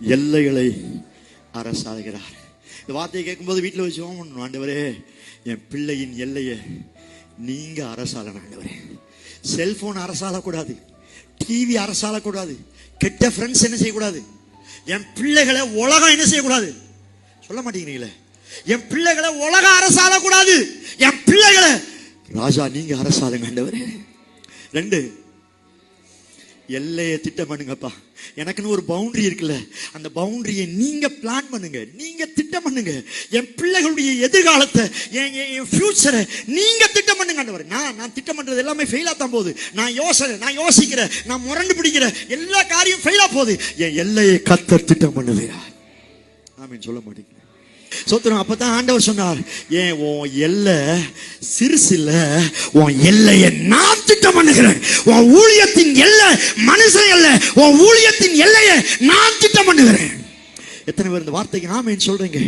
எல்லைகளை அரசாளுகிறார். இந்த வார்த்தையை கேட்கும்போது வீட்டில் வச்சு ஜெபம் பண்ணணும் ஆண்டவரே என் பிள்ளையின் எல்லையை நீங்க அரசாளன் ஆண்டவரே செல்போன் அரசாளக்கூடாது. டிவி அரசாளக்கூடாது. கெட்ட ஃப்ரெண்ட்ஸ் என்ன செய்யக்கூடாது? என் பிள்ளைகளை உலகம் என்ன செய்யக்கூடாது? சொல்ல மாட்டேங்கிறீங்களே. என் பிள்ளைகளை உலகம் அரசாளக்கூடாது. என் பிள்ளைகளை ராஜா நீங்க அரசாளுங்க ஆண்டவரே ரெண்டு எல்லையை திட்டம் பண்ணுங்கப்பா. எனக்குன்னு ஒரு பவுண்டரி இருக்குல்ல. அந்த பவுண்டரியை நீங்க பிளான் பண்ணுங்க. நீங்க திட்டம் பண்ணுங்க. என் பிள்ளைகளுடைய எதிர்காலத்தை என் என்- ஃபியூச்சரை நீங்க திட்டம் பண்ணுங்க நான் நான் திட்டம் பண்றது எல்லாமே ஃபெயிலாக தான் போகுது. நான் யோசனை நான் யோசிக்கிறேன் நான் முரண்டு பிடிக்கிற எல்லா காரியம் ஃபெயிலாக போகுது. என் எல்லையை கத்தர் திட்டம் பண்ணுகிறார் ஆமீன். சொல்ல மாட்டேங்க சோத்திரம் அப்பதான் ஆண்டவர் சொன்னார் ஏன் உன் எல்லை சிறுசு இல்ல உன் எல்லையை நான் திட்டம் பண்ணுகிறேன். உன் ஊழியத்தின் எல்லை மனுஷன் அல்ல உன் ஊழியத்தின் எல்லையை நான் திட்டம் பண்ணுகிறேன். எத்தனை பேர் இந்த வார்த்தைக்கு ஆமைன்னு சொல்றீங்க?